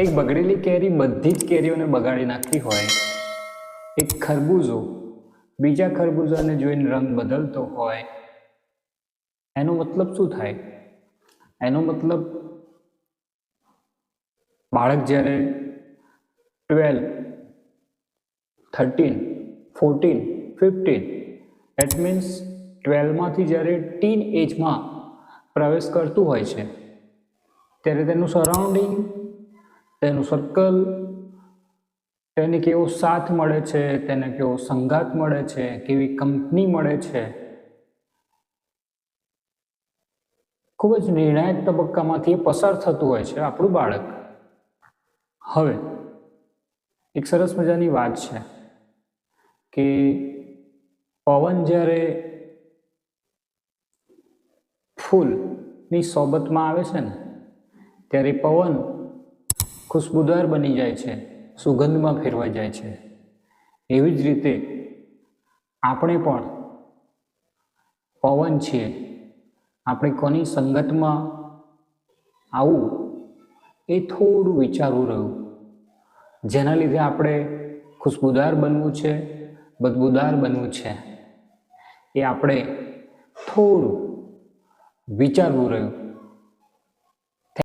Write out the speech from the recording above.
એક બગડેલી કેરી બધી જ કેરીઓને બગાડી નાખતી હોય, એક ખરબૂજો બીજા ખરબૂજાને જોઈને રંગ બદલતો હોય, એનો મતલબ શું થાય? એનો મતલબ બાળક જ્યારે twelve thirteen, fourteen, fifteen, it means ટ્વેલ્વમાંથી જ્યારે ટીન એજમાં પ્રવેશ કરતું હોય છે, ત્યારે તેનું સરાઉન્ડિંગ તેનું સર્કલ તેને કેવો સાથ મળે છે, તેને કેવો સંગાત મળે છે, કેવી કંપની મળે છે. ખૂબ જ નિર્ણાયક તબક્કામાંથી પસાર થતું હોય છે આપણું બાળક. હવે, એક સરસ મજાની વાત છે કે પવન જ્યારે ફૂલની સોબતમાં આવે છે ને, ત્યારે પવન ખુશબુદાર બની જાય છે, સુગંધમાં ફેરવાઈ જાય છે. એવી જ રીતે આપણે પણ પવન છીએ. આપણે કોની સંગતમાં આવું એ થોડું વિચારવું રહ્યું. જેના લીધે આપણે ખુશબુદાર બનવું છે, બદબૂદાર બનવું છે, એ આપણે થોડું વિચારવું રહ્યું.